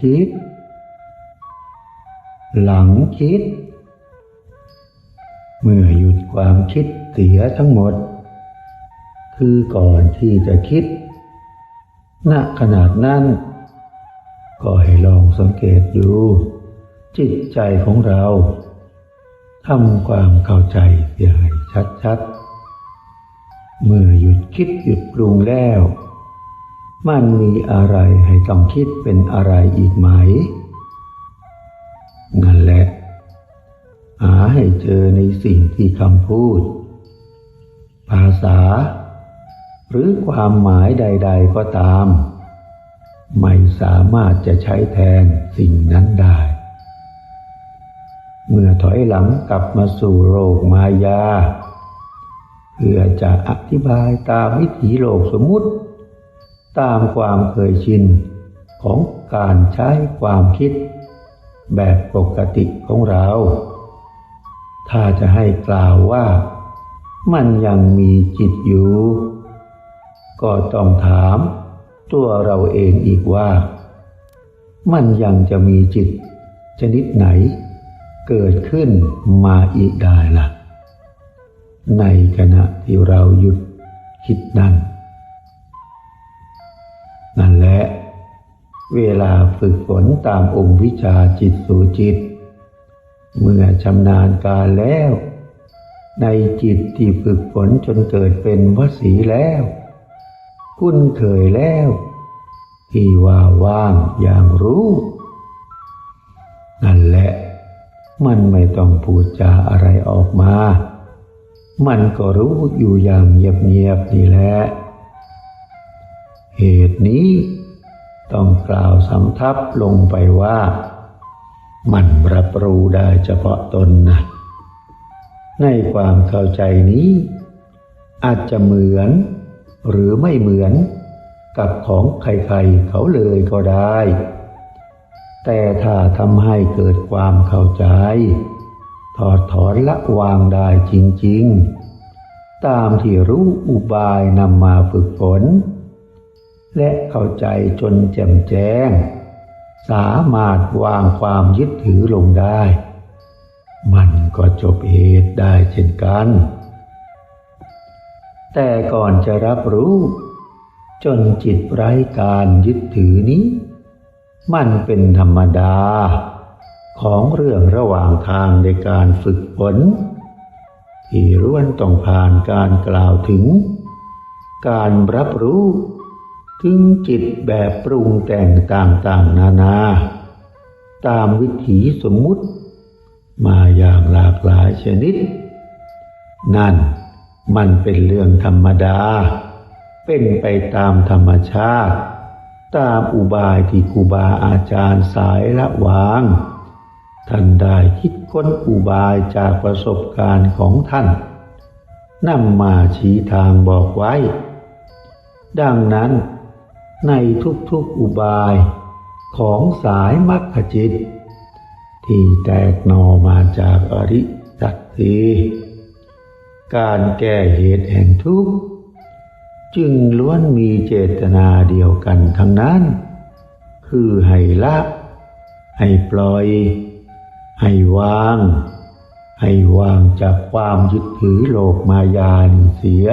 คิด หลังคิด เมื่อหยุดความคิดเสียทั้งหมด คือก่อนที่จะคิด ณขนาดนั้นก็ให้ลองสังเกตดู จิตใจของเราทำความเข้าใจเสียให้ชัดๆ เมื่อหยุดคิดหยุดปรุงแล้ว มันมีอะไรให้ต้องคิดเป็นอะไรอีกไหม นั่นแหละ หาให้เจอในสิ่งที่คำพูด ภาษา หรือความหมายใด ๆ ก็ตาม ไม่สามารถจะใช้แทนสิ่งนั้นได้ เมื่อถอยหลังกลับมาสู่โลกมายา เพื่อจะอธิบายตามวิถีโลกสมมุติ ตามความเคยชินของการใช้ความคิดแบบปกติของเรา ถ้าจะให้กล่าวว่ามันยังมีจิตอยู่ ก็ต้องถามตัวเราเองอีกว่า มันยังจะมีจิตชนิดไหน เกิดขึ้นมาอีกได้ล่ะ ในขณะที่เราหยุดคิดนั่น เวลาฝึกฝนตามองค์วิชาจิตสู่จิต เมื่อชำนาญการแล้ว ในจิตที่ฝึกฝนจนเกิดเป็นวสีแล้ว คุ้นเคยแล้ว ที่ว่าว่างอย่างรู้ นั่นแหละ มันไม่ต้องพูดจาอะไรออกมา มันก็รู้อยู่อย่างเงียบๆนี่แหละ เหตุนี้ ต้องกล่าวสำทับลงไปว่า มันรับรู้ได้เฉพาะตนนะในความเข้าใจนี้ อาจจะเหมือนหรือไม่เหมือนกับของใครๆเขาเลยก็ได้ แต่ถ้าทำให้เกิดความเข้าใจ ถอดถอนละวางได้จริง ๆ ตามที่รู้อุบายนำมาฝึกฝน และเข้าใจจนแจ่มแจ้ง สามารถวางความยึดถือลงได้ มันก็จบเหตุได้เช่นกัน แต่ก่อนจะรับรู้ จนจิตไร้การยึดถือนี้ มันเป็นธรรมดา ของเรื่องระหว่างทางในการฝึกฝนที่ร่วนต้องผ่านการกล่าวถึง การรับรู้ ถึงจิตแบบปรุงแต่งต่างๆ นานา ตามวิถีสมมุติ มาอย่างหลากหลายชนิด นั่นมันเป็นเรื่องธรรมดา เป็นไปตามธรรมชาติ ตามอุบายที่ครูบาอาจารย์สายละวาง ท่านได้คิดค้นอุบายจากประสบการณ์ของท่านนำมาชี้ทางบอกไว้ ดังนั้น ในทุกๆอุบายของสายมรรคจิต ที่แตกหนอมาจากอริสัตสีการแก้เหตุแห่งทุกข์ จึงล้วนมีเจตนาเดียวกันทั้งนั้น คือให้ละ ให้ปล่อย ให้วาง ให้วางจากความยึดถือโลกมายานเสีย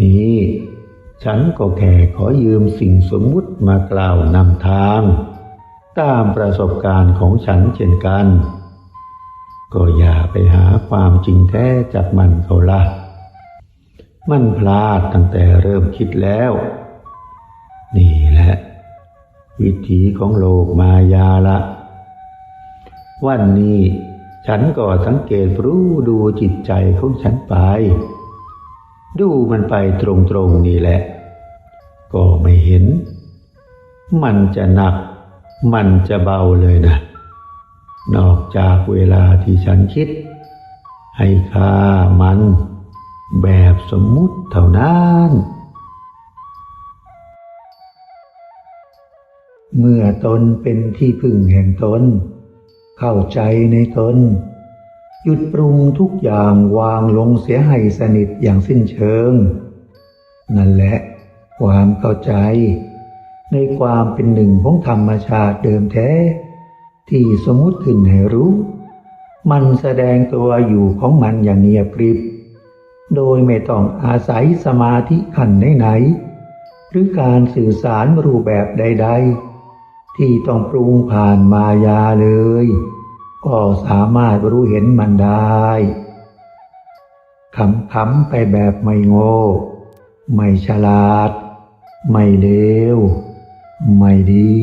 นี่ ฉันก็แค่ขอยืมสิ่งสมมุติมากล่าวนำทาง ตามประสบการณ์ของฉันเช่นกัน ก็อย่าไปหาความจริงแท้จากมันเขาละ มันพลาดตั้งแต่เริ่มคิดแล้ว นี่แหละ วิถีของโลกมายาละ วันนี้ฉันก็สังเกตรู้ดูจิตใจของฉันไป ดูมันไปตรงๆนี่แหละ ก็ไม่เห็น มันจะหนัก มันจะเบาเลยนะ นอกจากเวลาที่ฉันคิด ให้ค่ามันแบบสมมุติเท่านั้นเมื่อตนเป็นที่พึ่งแห่งตน เข้าใจในตน หยุดปรุงทุกอย่างวางลงเสียให้สนิทอย่างสิ้นเชิง นั่นแหละความเข้าใจ ในความเป็นหนึ่งของธรรมชาติเดิมแท้ ที่สมมติขึ้นให้รู้ มันแสดงตัวอยู่ของมันอย่างเงียบกริบ โดยไม่ต้องอาศัยสมาธิขั้นไหนๆหรือการสื่อสารรูปแบบใด ๆ ที่ต้องปรุงผ่านมายาเลย ก็สามารถรู้เห็นมันได้ขำๆไปแบบไม่โง่ ไม่ฉลาด ไม่เลว ไม่ดี